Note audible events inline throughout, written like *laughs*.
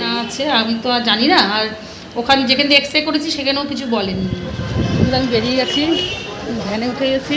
না। আছে আমি তো আর জানি না। আর ওখানে যেখানে দিয়ে এক্সরে করেছি সেখানেও কিছু বলেনি। আমি বেরিয়ে গেছি ভ্যানে উঠে গেছি।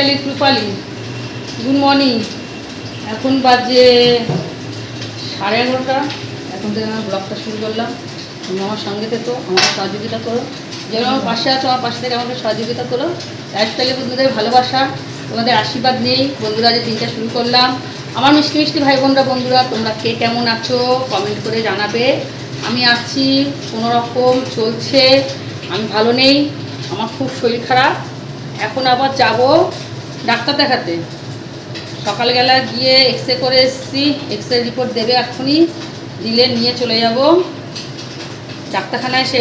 লাইফস্টাইল রূপালি গুড মর্নিং এখন বাজে সাড়ে এগারোটা। এখন থেকে আমার ব্লগটা শুরু করলাম। তুমি আমার সঙ্গে থেকো আমাকে সহযোগিতা করো। যেমন আমার পাশে আছো, আমার পাশে থেকে আমাকে সহযোগিতা করো। লাইফস্টাইলে বন্ধুদের ভালোবাসা, তোমাদের আশীর্বাদ নেই। বন্ধুরা যে দিনটা শুরু করলাম। আমার মিষ্টি মিষ্টি ভাই বোনরা বন্ধুরা, তোমরা কে কেমন আছো? কমেন্ট করে জানাবে। আমি আছি রকম চলছে, আমি ভালো নেই, আমার খুব শরীর খারাপ। এখন আবার যাব ডাক্তার দেখাতে। সকালবেলা গিয়ে এক্স রে করে এসেছি। এক্স রে রিপোর্ট দেবে এখনই দিলে নিয়ে চলে যাব। ডাক্তারখানায় সে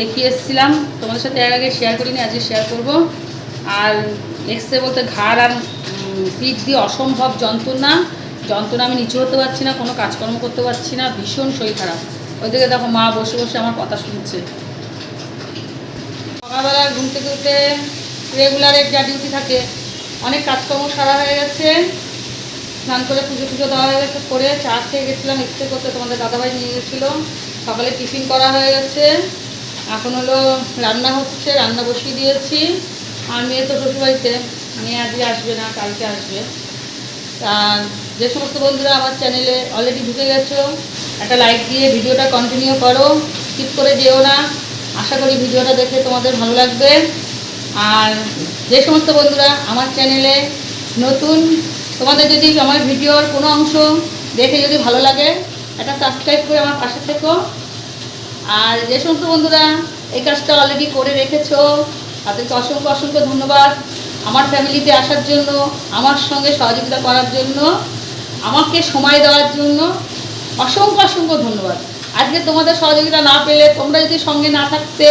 দেখিয়ে এসেছিলাম। তোমাদের সাথে এর আগে শেয়ার করিনি, আজকে শেয়ার করব। আর এক্স রে বলতে ঘাড় আর পিঠ দিয়ে অসম্ভব যন্ত্রণা। যন্ত্রণা আমি নিচু হতে পারছি না, কোনো কাজকর্ম করতে পারছি না, ভীষণ শরীর খারাপ। ওইদিকে দেখো মা বসে বসে আমার কথা শুনছে। সকালবেলা ঘুম থেকে উঠে রেগুলারের যা ডিউটি থাকে অনেক কাজকর্ম সারা হয়ে গেছে। স্নান করে পুজো টুজো দেওয়া হয়ে গেছে, করে চা খেয়ে গেছিলাম এক্সরে করতে তোমাদের দাদাভাই নিয়ে গেছিল। সকালে টিফিন করা হয়ে গেছে। এখন হলো রান্না হচ্ছে, রান্না বসিয়ে দিয়েছি। আর মেয়ে তো শ্বশুরবাড়িতে, মেয়ে আজকে আসবে না, কালকে আসবে। আর যে সমস্ত বন্ধুরা আমার চ্যানেলে অলরেডি ঢুকে গেছো, একটা লাইক দিয়ে ভিডিওটা কন্টিনিউ করো। স্কিপ করে যেও না। আশা করি ভিডিওটা দেখে তোমাদের ভালো লাগবে। আর যে সমস্ত বন্ধুরা আমার চ্যানেলে নতুন, তোমাদের যদি আমার ভিডিওর কোনো অংশ দেখে যদি ভালো লাগে, একটা সাবস্ক্রাইব করে আমার পাশে থেকো। আর যে সমস্ত বন্ধুরা এই কাজটা অলরেডি করে রেখেছো, তাদেরকে অসংখ্য অসংখ্য ধন্যবাদ। আমার ফ্যামিলিতে আসার জন্য, আমার সঙ্গে সহযোগিতা করার জন্য, আমাকে সময় দেওয়ার জন্য অসংখ্য অসংখ্য ধন্যবাদ। আজকে তোমাদের সহযোগিতা না পেলে তোমরা যদি সঙ্গে না থাকতে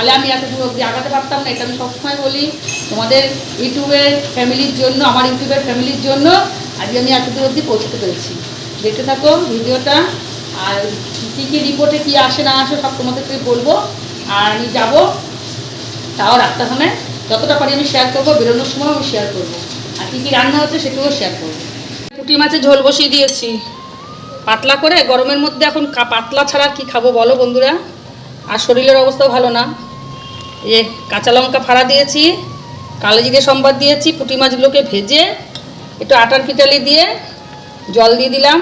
তাহলে আমি এত দূর অব্দি আগাতে পারতাম না, এটা আমি সবসময় বলি। তোমাদের ইউটিউবের ফ্যামিলির জন্য, আমার ইউটিউবের ফ্যামিলির জন্য আজকে আমি এত দূর অব্দি পৌঁছতে পেরেছি। দেখতে থাকো ভিডিওটা, আর কী কী রিপোর্টে কী আসে না আসে সব তোমাদেরকে বলব। আর আমি যাব তাও ডাক্তারখানায় যতটা পারি আমি শেয়ার করব, বেরোনোর সময় আমি শেয়ার করব। আর কী কী রান্না হচ্ছে সেটাও শেয়ার করব। পুঁটি মাছের ঝোল বসিয়ে দিয়েছি। পাতলা করে গরমের মধ্যে এখন পাতলা ছাড়া কি খাব বলো বন্ধুরা? আর শরীরের অবস্থাও ভালো না। যে কাঁচা লঙ্কা ফাড়া দিয়েছি, কালো জিরে সম্বাদ দিয়েছি, পুঁটি মাছগুলোকে ভেজে, একটু আটার পিটালি দিয়ে জল দিয়ে দিলাম,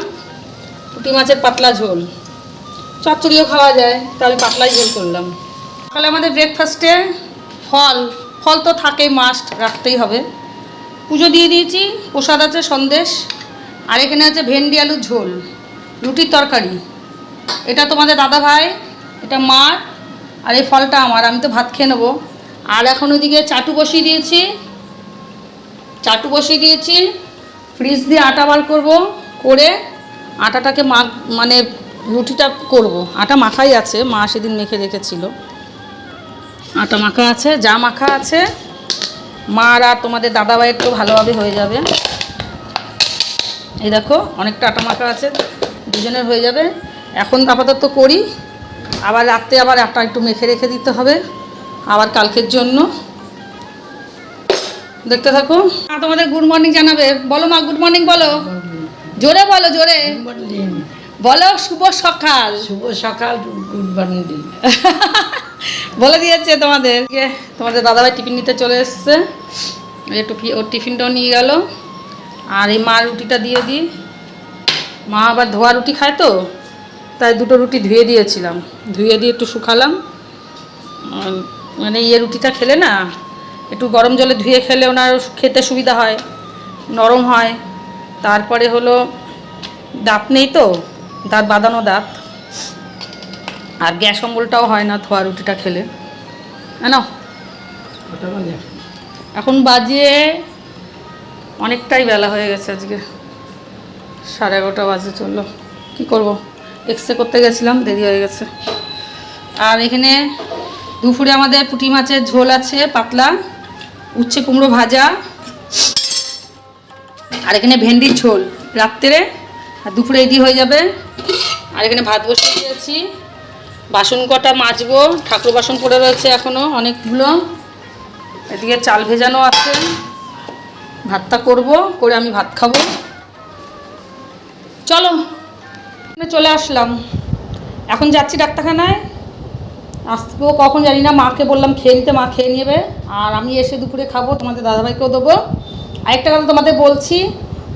পুঁটি মাছের পাতলা ঝোল। চচ্চড়িও খাওয়া যায় তাহলে পাতলাই ঝোল করলাম। সকালে আমাদের ব্রেকফাস্টে ফল ফল তো থাকেই মাস্ট রাখতেই হবে। পুজো দিয়ে দিয়েছি, প্রসাদ আছে, সন্দেশ, আর এখানে আছে ভেন্ডি আলুর ঝোল, রুটির তরকারি। এটা তোমাদের দাদা ভাই এটা মার আর এই ফলটা আমার, আমি তো ভাত খেয়ে নেব। আর এখন ওইদিকে চাটু বসিয়ে দিয়েছি। চাটু বসিয়ে দিয়েছি। ফ্রিজ দিয়ে আটা বার করব করে আটাটাকে মা মানে রুটিটা করব। আটা মাখাই আছে, মা সেদিন মেখে রেখেছিল। আটা মাখা আছে, যা মাখা আছে। মা আর তোমাদের দাদাভাইয়ের তো ভালোভাবে হয়ে যাবে। এই দেখো, অনেকটা আটা মাখা আছে, দুজনের হয়ে যাবে। এখন আপাতত করি। আবার রাত্রে আবার আটা একটু মেখে রেখে দিতে হবে আবার কালকের জন্য। দেখতে থাকো। মা তোমাদের গুড মর্নিং জানাবে। বলো মা গুড মর্নিং বলো। জোরে বলো জোরে। বলো শুভ সকাল। শুভ সকাল গুড মর্নিং *laughs* বলে দিয়েছে তোমাদের। ইয়ে, তোমাদের দাদাভাই টিফিন নিতে চলে এসছে। একটু ওর টিফিনটাও নিয়ে গেল। আর এই মা রুটিটা দিয়ে দিই। মা আবার ধোয়া রুটি খায় তো? তাই দুটো রুটি ধুয়ে দিয়েছিলাম। ধুয়ে দিয়ে একটু শুকালাম। মানে ইয়ে রুটিটা খেলে না একটু গরম জলে ধুয়ে খেলে ওনার খেতে সুবিধা হয় নরম হয়। তারপরে হলো দাঁত নেই তো দাঁত বাঁধানো দাঁত আর গ্যাস অম্বলটাও হয় না ধোয়া রুটিটা খেলে। না এখন বাজে অনেকটাই বেলা হয়ে গেছে আজকে। সাড়ে এগারোটা বাজে চলল। কী করব? এক্সরে করতে গেছিলাম, দেরি হয়ে গেছে। আর এখানে দুপুরে আমাদের পুঁটি মাছের ঝোল আছে, পাতলা, উচ্ছে কুমড়ো ভাজা, আর এখানে ভেন্ডির ঝোল। রাত্রে আর দুপুরে এদি হয়ে যাবে। আর এখানে ভাত বসিয়ে দিয়েছি। বাসন কটা মাজবো, ঠাকুর বাসন পড়ে রয়েছে এখনও অনেকগুলো। এদিকে চাল ভেজানো আছে। ভাতটা করব, করে আমি ভাত খাব। চলো। চলে আসলাম। এখন যাচ্ছি ডাক্তারখানায়। আসব কখন জানি না, মাকে বললাম খেয়ে নিতে, মা খেয়ে নেবে। আর আমি এসে দুপুরে খাব, তোমাদের দাদাভাইকেও দেবো। আরেকটা কথা তোমাদের বলছি,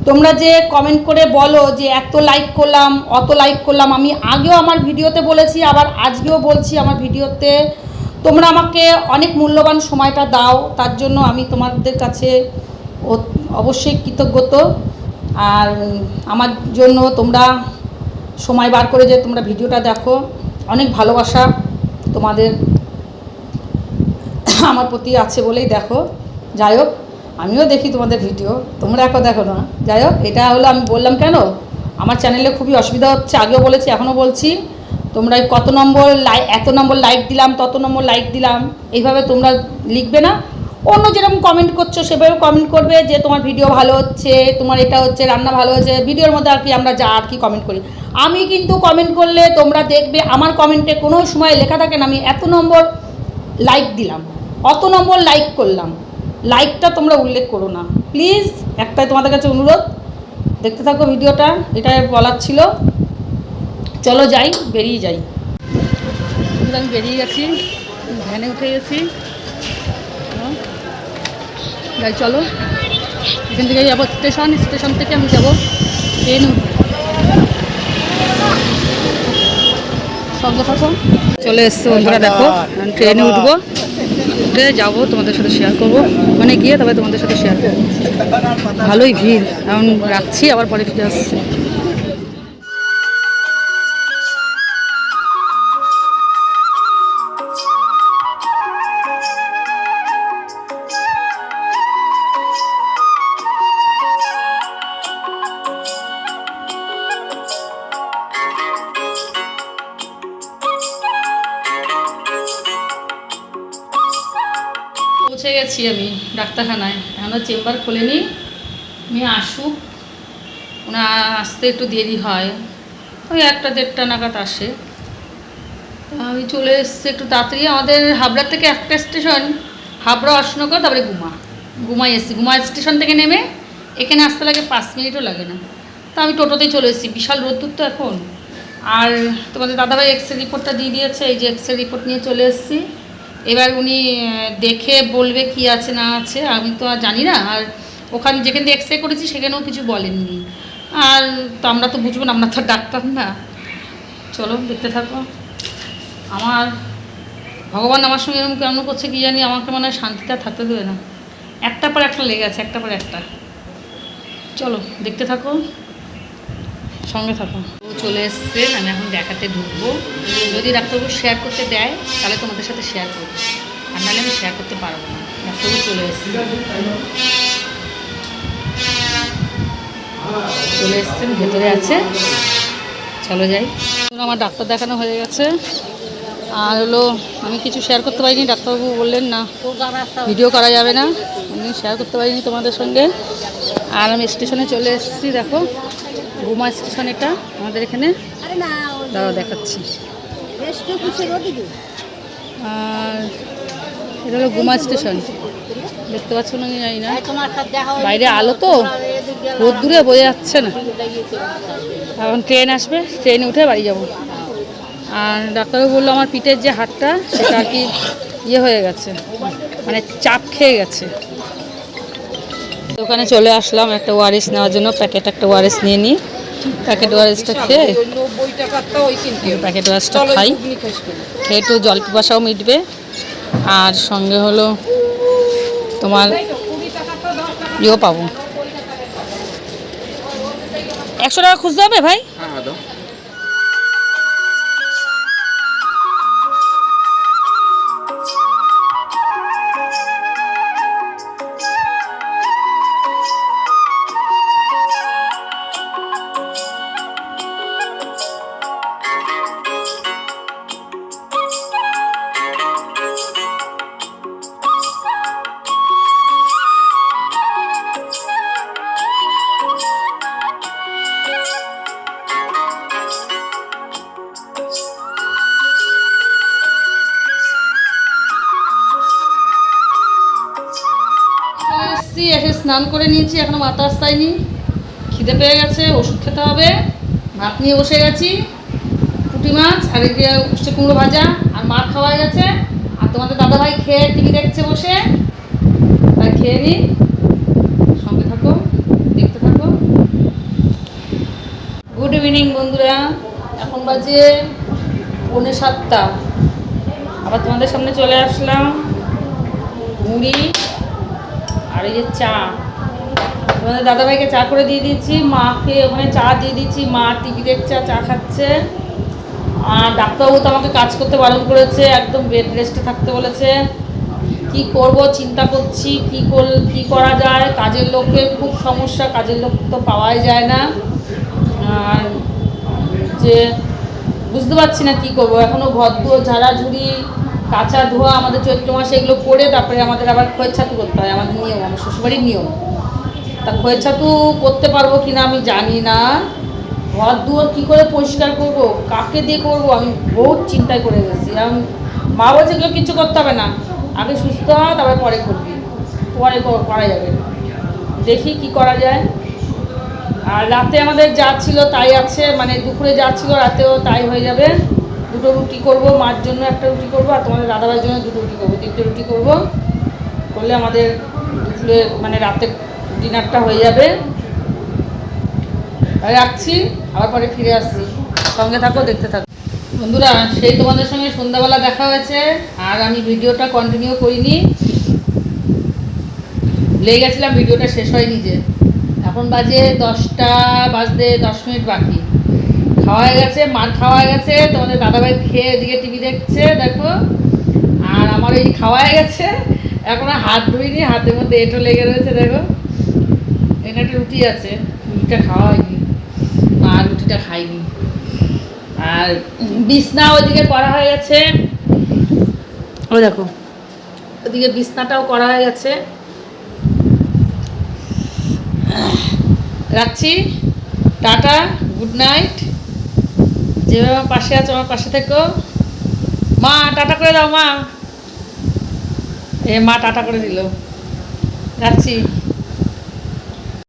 তোমরা যে কমেন্ট করে বলো যে এত লাইক করলাম, অত লাইক করলাম, আমি আগেও আমার ভিডিওতে বলেছি, আবার আজকেও বলছি আমার ভিডিওতে। তোমরা আমাকে অনেক মূল্যবান সময়টা দাও, তার জন্য আমি তোমাদের কাছে অবশ্যই কৃতজ্ঞত আর আমার জন্য তোমরা সময় বার করে যে তোমরা ভিডিওটা দেখো। অনেক ভালোবাসা তোমাদের আমার প্রতি আছে বলেই দেখো। যাই হোক, আমিও দেখি তোমাদের ভিডিও। তোমরা এখন দেখো না। যাই হোক, এটা হলো আমি বললাম কেন? আমার চ্যানেলে খুবই অসুবিধা হচ্ছে, আগেও বলেছি, এখনও বলছি। তোমরা কত নম্বর লাইক এত নম্বর লাইক দিলাম, তত নম্বর লাইক দিলাম, এইভাবে তোমরা লিখবে না। অন্য যেরকম কমেন্ট করছ সেভাবে কমেন্ট করবে যে তোমার ভিডিও ভালো হচ্ছে, তোমার এটা হচ্ছে, রান্না ভালো হচ্ছে ভিডিওর মধ্যে আর কি আমরা যা আর কি কমেন্ট করি। আমি কিন্তু কমেন্ট করলে তোমরা দেখবে, আমার কমেন্টে কোনো সময় লেখা থাকে না, আমি এত নম্বর লাইক দিলাম, অত নম্বর লাইক করলাম। লাইকটা তোমরা উল্লেখ করো না। প্লিজ একটাই তোমাদের কাছে অনুরোধ, দেখতে থাকো ভিডিওটা, এটাই বলার ছিল। চলো যাই, বেরিয়ে যাই। আমি বেরিয়ে গেছি, ভ্যানে উঠে গেছি। হ্যাঁ। যাই, চলো। এখান থেকে যাব স্টেশন স্টেশন থেকে আমি যাব। ট্রেন চলে এসছে বন্ধুরা, দেখো ট্রেনে উঠবো। উঠে যাব, তোমাদের সাথে শেয়ার করব। মানে গিয়ে তবে তোমাদের সাথে শেয়ার করব। ভালোই ভিড়। এখন রাখছি, আবার পরে ফিরে আসছি। পৌঁছে গেছি আমি ডাক্তারখানায়। এখনও চেম্বার খোলেনি। মেয়ে আসুক। ওনার আসতে একটু দেরি হয়। ওই একটা দেড়টা নাগাদ আসে। আমি চলে এসেছি একটু তাড়াতাড়ি। আমাদের হাবড়া থেকে একটা স্টেশন, হাবড়া অশোকনগর, তারপরে গুমা। গুমায় এসেছি। গুমা স্টেশন থেকে নেমে এখানে আসতে লাগে পাঁচ মিনিটও লাগে না। তো আমি টোটোতেই চলে এসেছি। বিশাল রোদ্দুর তো এখন। আর তোমাদের দাদাভাই এক্সরে রিপোর্টটা দিয়ে দিয়েছে। এই যে এক্সরে রিপোর্ট নিয়ে চলে এসেছি। এবার উনি দেখে বলবে কি আছে না আছে, আমি তো আর জানি না। আর ওখানে যেখান থেকে এক্সরে করেছি, সেখানেও কিছু বলেননি। আর তো আমরা তো বুঝব না, আমরা তো ডাক্তার না। চলো, দেখতে থাকো। আমার ভগবান আমার সঙ্গে এরকম কেমন করছে কি জানি, আমাকে মনে আর থাকতে দেবে না। একটা পর একটা লেগে আছে একটা পর একটা। চলো, দেখতে থাকো। সঙ্গে থাকো। ও চলে এসছে, আমি এখন দেখাতে ঢুকবো। যদি ডাক্তারবাবু শেয়ার করতে দেয়, তাহলে তোমাদের সাথে শেয়ার করব। আর নাহলে আমি শেয়ার করতে পারব না। ডাক্তারবাবু চলে এসছে। চলে এসছেন, ভেতরে আছে। চলো যাই। আমার ডাক্তার দেখানো হয়ে গেছে। আর হলো, আমি কিছু শেয়ার করতে পারিনি, ডাক্তারবাবু বললেন না। ভিডিও করা যাবে না। আমি শেয়ার করতে পারিনি তোমাদের সঙ্গে। আর আমি স্টেশনে চলে এসেছি, দেখো। গুমা স্টেশন এটা, আমাদের এখানে। দাঁড়াও, দেখাচ্ছি। আর এটা হলো গুমা স্টেশন। দেখতে পাচ্ছ না জানি না। বাইরে আলো তো রোদ দূরে বোঝা যাচ্ছে না। এখন ট্রেন আসবে, ট্রেনে উঠে বাড়ি যাব। আর ডাক্তারবাবু বলল আমার পিঠের যে হাতটা সেটা আর কি ইয়ে হয়ে গেছে মানে চাপ খেয়ে গেছে। দোকানে চলে আসলাম একটা ওয়ারেস নেওয়ার জন্য প্যাকেট একটা ওয়ারেস নিয়ে নিই। প্যাকেট ওয়ারেসটা খেয়ে। প্যাকেট ওয়ারেসটা খাই। খেয়ে একটু জল পিপাসাও মিটবে। আর সঙ্গে হলো তোমার ইয়েও পাবো। একশো টাকা খুঁজতে হবে ভাই? হ্যাঁ স্নান করে নিয়েছি, এখনও মাথা আসতায়নি খিদে পেয়ে গেছে, ওষুধ খেতে হবে। ভাত নিয়ে বসে গেছি। পুঁটি মাছ, আর এদিকে উচ্ছে কুমড়ো ভাজা, আর মার খাওয়া গেছে। আর তোমাদের দাদাভাই খেয়ে টিভি দেখছে বসে। আর খেয়ে নি। সঙ্গে থাকো, দেখতে থাকো। গুড ইভিনিং বন্ধুরা। এখন বাজে পৌনে সাতটা। আবার তোমাদের সামনে চলে আসলাম। মুড়ি আর এই যে চা। তোমাদের দাদাভাইকে চা করে দিয়ে দিচ্ছি মাকে ওখানে চা দিয়ে দিচ্ছি মা টিভি দেখছে, চা খাচ্ছে। আর ডাক্তারবাবু তো আমাকে কাজ করতে বারণ করেছে, একদম বেড রেস্টে থাকতে বলেছে। কি করব, চিন্তা করছি, কি কর, কি করা যায়? কাজের লোকের খুব সমস্যা, কাজের লোক তো পাওয়াই যায় না। আর যে বুঝতে পারছি না কি করব এখনও ঘর দুয়ার ঝাড়াঝুড়ি কাঁচা ধোয়া আমাদের চৈত্র মাসে এগুলো করে তারপরে আমাদের আবার খয়ের ছাতু করতে হয়, আমাদের নিয়ম, আমার শ্বশুরবাড়ির নিয়ম। তা খয়ের ছাতু করতে পারব কি না আমি জানি না। ঘর দুয়ার কী করে পরিষ্কার করব? কাকে দিয়ে করব? আমি বহুত চিন্তায় করে গেছি। আমি মা বলছে এগুলো কিছু করতে হবে না। আগে সুস্থ হ তারপরে পরে করবি। পরে করা যাবে। দেখি কি করা যায়। আর রাতে আমাদের যা ছিল তাই আছে। মানে দুপুরে যা ছিল রাতেও তাই হয়ে যাবে। দুটো রুটি করব, মার জন্য একটা রুটি করব, আর তোমাদের দাদাভাইয়ের জন্য দুটো রুটি করব। তিনটে রুটি করব। করলে আমাদের দুপুরে মানে রাতের ডিনারটা হয়ে যাবে। রাখছি, আবার পরে ফিরে আসছি। সঙ্গে থাকো, দেখতে থাকো। বন্ধুরা, সেই তোমাদের সঙ্গে সন্ধ্যাবেলা দেখা হয়েছে, আর আমি ভিডিওটা কন্টিনিউ করিনি। লেগে গেছিলাম, ভিডিওটা শেষ হয়নি যে। এখন বাজে দশটা, বাজতে দশ মিনিট বাকি। খাওয়া হয়ে গেছে, মার খাওয়া হয়ে গেছে, তোমাদের দাদাভাই খেয়ে এদিকে টিভি দেখছে, দেখো। আর আমার এই খাওয়া হয়ে গেছে, এখন হাত ধুইনি, হাতের মধ্যে এঁটো লেগে রয়েছে, দেখো। এখানে একটা রুটি আছে, রুটিটা খাওয়া হয়নি। মা রুটিটা খাইনি আর বিছনা ওইদিকে করা হয়ে গেছে। ও দেখো, ওদিকে বিছনাটাও করা হয়ে গেছে। রাখছি। Tata, good night. যেভাবে আমার পাশে আছো, আমার পাশে থেকো। মা, টাটা করে দাও, মা। এ মা টাটা করে দিল। রাখছি।